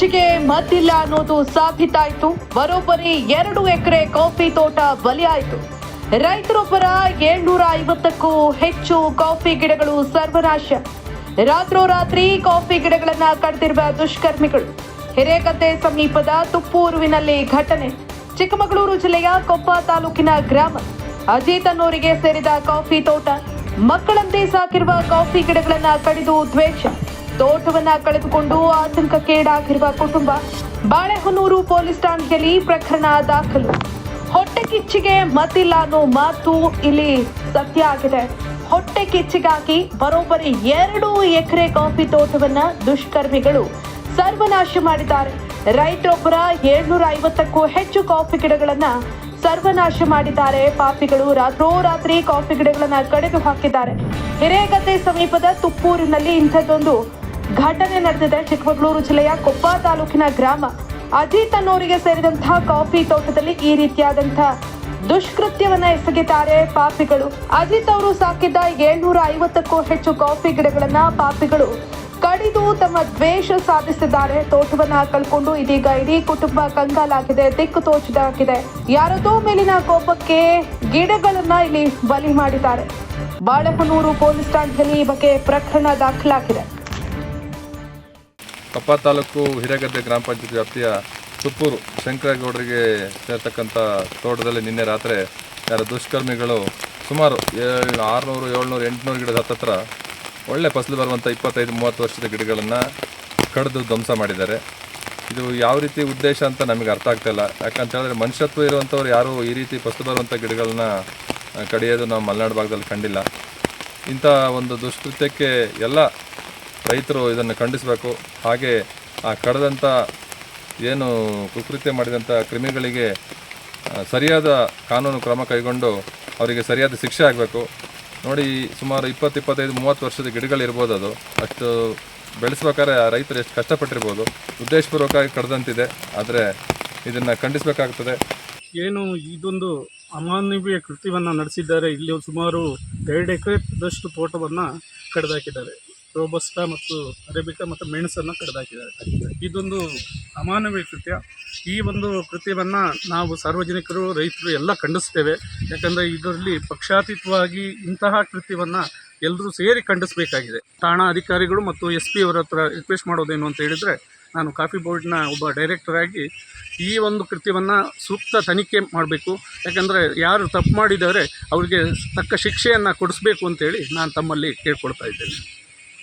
ಕಿಚ್ಚಿಗೆ ಮದ್ದಿಲ್ಲ ಅನ್ನೋದು ಸಾಬೀತಾಯ್ತು. ಬರೋಬ್ಬರಿ ಎರಡು ಎಕರೆ ಕಾಫಿ ತೋಟ ಬಲಿಯಾಯಿತು. ರೈತರೊಬ್ಬರ ಏಳ್ನೂರ ಐವತ್ತಕ್ಕೂ ಹೆಚ್ಚು ಕಾಫಿ ಗಿಡಗಳು ಸರ್ವನಾಶ. ರಾತ್ರೋರಾತ್ರಿ ಕಾಫಿ ಗಿಡಗಳನ್ನ ಕಡ್ದಿರುವ ದುಷ್ಕರ್ಮಿಗಳು. ಹಿರೇಗದ್ದೆ ಸಮೀಪದ ತುಪ್ಪೂರುವಿನಲ್ಲಿ ಘಟನೆ. ಚಿಕ್ಕಮಗಳೂರು ಜಿಲ್ಲೆಯ ಕೊಪ್ಪ ತಾಲೂಕಿನ ಗ್ರಾಮ. ಅಜಿತ್ ಸೇರಿದ ಕಾಫಿ ತೋಟ. ಮಕ್ಕಳಂತೆ ಸಾಕಿರುವ ಕಾಫಿ ಗಿಡಗಳನ್ನ ಕಡಿದು ದ್ವೇಷ. ತೋಟವನ್ನ ಕಳೆದುಕೊಂಡು ಆತಂಕಕ್ಕೇಡಾಗಿರುವ ಕುಟುಂಬ ಬಾಳೆಹೊನ್ನೂರು ಪೊಲೀಸ್ ಠಾಣೆಯಲ್ಲಿ ಪ್ರಕರಣ ದಾಖಲು. ಹೊಟ್ಟೆ ಕಿಚ್ಚಿಗೆ ಮತ್ತಿಲ್ಲ ಅನ್ನೋ ಮಾತು ಇಲ್ಲಿ ಸತ್ಯ ಆಗಿದೆ. ಹೊಟ್ಟೆ ಕಿಚ್ಚಿಗಾಗಿ ಬರೋಬ್ಬರಿ ಎರಡು ಎಕರೆ ಕಾಫಿ ತೋಟವನ್ನ ದುಷ್ಕರ್ಮಿಗಳು ಸರ್ವನಾಶ ಮಾಡಿದ್ದಾರೆ. ರೈತರೊಬ್ಬರ ಏಳ್ನೂರ ಐವತ್ತಕ್ಕೂ ಹೆಚ್ಚು ಕಾಫಿ ಗಿಡಗಳನ್ನ ಸರ್ವನಾಶ ಮಾಡಿದ್ದಾರೆ. ಪಾಪಿಗಳು ರಾತ್ರೋರಾತ್ರಿ ಕಾಫಿ ಗಿಡಗಳನ್ನ ಕಡಿದು ಹಾಕಿದ್ದಾರೆ. ಹಿರೇಗದ್ದೆ ಸಮೀಪದ ತುಪ್ಪೂರಿನಲ್ಲಿ ಇಂಥದ್ದೊಂದು ಘಟನೆ ನಡೆದಿದೆ ಚಿಕ್ಕಮಗಳೂರು ಜಿಲ್ಲೆಯ ಕೊಪ್ಪ ತಾಲೂಕಿನ ಗ್ರಾಮ. ಅಜಿತ್ ಅನ್ನೋರಿಗೆ ಸೇರಿದಂತಹ ಕಾಫಿ ತೋಟದಲ್ಲಿ ಈ ರೀತಿಯಾದಂತಹ ದುಷ್ಕೃತ್ಯವನ್ನ ಎಸಗಿದ್ದಾರೆ ಪಾಪಿಗಳು. ಅಜಿತ್ ಅವರು ಸಾಕಿದ್ದ ಏಳ್ನೂರ ಐವತ್ತಕ್ಕೂ ಹೆಚ್ಚು ಕಾಫಿ ಗಿಡಗಳನ್ನ ಪಾಪಿಗಳು ಕಡಿದು ತಮ್ಮ ದ್ವೇಷ ಸಾಧಿಸಿದ್ದಾರೆ. ತೋಟವನ್ನ ಕಳ್ಕೊಂಡು ಇದೀಗ ಇಡೀ ಕುಟುಂಬ ಕಂಗಾಲಾಗಿದೆ, ದಿಕ್ಕು ತೋಚದಾಗಿದೆ. ಯಾರದೋ ಮೇಲಿನ ಕೋಪಕ್ಕೆ ಗಿಡಗಳನ್ನ ಇಲ್ಲಿ ಬಲಿ ಮಾಡಿದ್ದಾರೆ. ಬಾಳೆಹೊನ್ನೂರು ಪೊಲೀಸ್ ಠಾಣೆಯಲ್ಲಿ ಈ ಬಗ್ಗೆ ಪ್ರಕರಣ ದಾಖಲಾಗಿದೆ. ಕಪ್ಪ ತಾಲೂಕು ಹಿರೇಗದ್ದೆ ಗ್ರಾಮ ಪಂಚಾಯತ್ ವ್ಯಾಪ್ತಿಯ ತುಪ್ಪೂರು ಶಂಕರಗೌಡರಿಗೆ ಸೇರ್ತಕ್ಕಂಥ ತೋಟದಲ್ಲಿ ನಿನ್ನೆ ರಾತ್ರಿ ಯಾರ ದುಷ್ಕರ್ಮಿಗಳು ಸುಮಾರು ಆರುನೂರು, ಏಳ್ನೂರು, ಎಂಟುನೂರು ಗಿಡದ ಹತ್ತತ್ರ ಒಳ್ಳೆ ಫಸಲು ಬರುವಂಥ ಇಪ್ಪತ್ತೈದು, ಮೂವತ್ತು ವರ್ಷದ ಗಿಡಗಳನ್ನು ಕಡಿದು ಧ್ವಂಸ ಮಾಡಿದ್ದಾರೆ. ಇದು ಯಾವ ರೀತಿ ಉದ್ದೇಶ ಅಂತ ನಮಗೆ ಅರ್ಥ ಆಗ್ತಾಯಿಲ್ಲ ಯಾಕಂತ ಹೇಳಿದ್ರೆ ಮನುಷ್ಯತ್ವ ಇರುವಂಥವ್ರು ಯಾರೂ ಈ ರೀತಿ ಫಸಲು ಬರುವಂಥ ಗಿಡಗಳನ್ನ ಕಡಿಯೋದು ನಾವು ಮಲೆನಾಡು ಭಾಗದಲ್ಲಿ ಕಂಡಿಲ್ಲ. ಇಂಥ ಒಂದು ದುಷ್ಕೃತ್ಯಕ್ಕೆ ಎಲ್ಲ ರೈತರು ಇದನ್ನು ಖಂಡಿಸಬೇಕು. ಹಾಗೆ ಆ ಕಡದಂಥ ಏನು ಕುಕೃತ್ಯ ಮಾಡಿದಂಥ ಕ್ರಿಮಿಗಳಿಗೆ ಸರಿಯಾದ ಕಾನೂನು ಕ್ರಮ ಕೈಗೊಂಡು ಅವರಿಗೆ ಸರಿಯಾದ ಶಿಕ್ಷೆ ಆಗಬೇಕು. ನೋಡಿ, ಸುಮಾರು ಇಪ್ಪತ್ತು ಇಪ್ಪತ್ತೈದು ಮೂವತ್ತು ವರ್ಷದ ಗಿಡಗಳಿರ್ಬೋದು ಅದು. ಅಷ್ಟು ಬೆಳೆಸ್ಬೇಕಾದ್ರೆ ಆ ರೈತರು ಎಷ್ಟು ಕಷ್ಟಪಟ್ಟಿರ್ಬೋದು. ಉದ್ದೇಶಪೂರ್ವಕವಾಗಿ ಕಡ್ದಂತಿದೆ ಆದರೆ ಇದನ್ನು ಖಂಡಿಸಬೇಕಾಗ್ತದೆ. ಏನು ಇದೊಂದು ಅಮಾನವೀಯ ಕೃತ್ಯವನ್ನು ನಡೆಸಿದ್ದಾರೆ. ಇಲ್ಲಿ ಸುಮಾರು ಎರಡು ಎಕರೆದಷ್ಟು ತೋಟವನ್ನು ಕಡ್ದಾಕಿದ್ದಾರೆ. ರೋಬಸ್ಟಾ ಮತ್ತು ಅರೇಬಿಕಾ ಮತ್ತು ಮೆಣಸನ್ನು ಕಡಿದಾಕಿದ್ದಾರೆ. ಇದೊಂದು ಅಮಾನವೀಯ ಕೃತ್ಯ. ಈ ಒಂದು ಕೃತ್ಯವನ್ನು ನಾವು ಸಾರ್ವಜನಿಕರು, ರೈತರು ಎಲ್ಲ ಖಂಡಿಸ್ತೇವೆ. ಯಾಕಂದರೆ ಇದರಲ್ಲಿ ಪಕ್ಷಾತೀತವಾಗಿ ಇಂತಹ ಕೃತ್ಯವನ್ನು ಎಲ್ಲರೂ ಸೇರಿ ಖಂಡಿಸಬೇಕಾಗಿದೆ. ಠಾಣಾ ಅಧಿಕಾರಿಗಳು ಮತ್ತು ಎಸ್ ಪಿ ಅವರ ಹತ್ರ ರಿಕ್ವೆಸ್ಟ್ ಮಾಡೋದೇನು ಅಂತ ಹೇಳಿದರೆ, ನಾನು ಕಾಫಿ ಬೋರ್ಡ್ನ ಒಬ್ಬ ಡೈರೆಕ್ಟರಾಗಿ ಈ ಒಂದು ಕೃತ್ಯವನ್ನು ಸೂಕ್ತ ತನಿಖೆ ಮಾಡಬೇಕು. ಯಾಕಂದರೆ ಯಾರು ತಪ್ಪು ಮಾಡಿದ್ದಾರೆ, ಅವರಿಗೆ ತಕ್ಕ ಶಿಕ್ಷೆಯನ್ನು ಕೊಡಿಸ್ಬೇಕು ಅಂತೇಳಿ ನಾನು ತಮ್ಮಲ್ಲಿ ಕೇಳ್ಕೊಳ್ತಾ ಇದ್ದೇನೆ.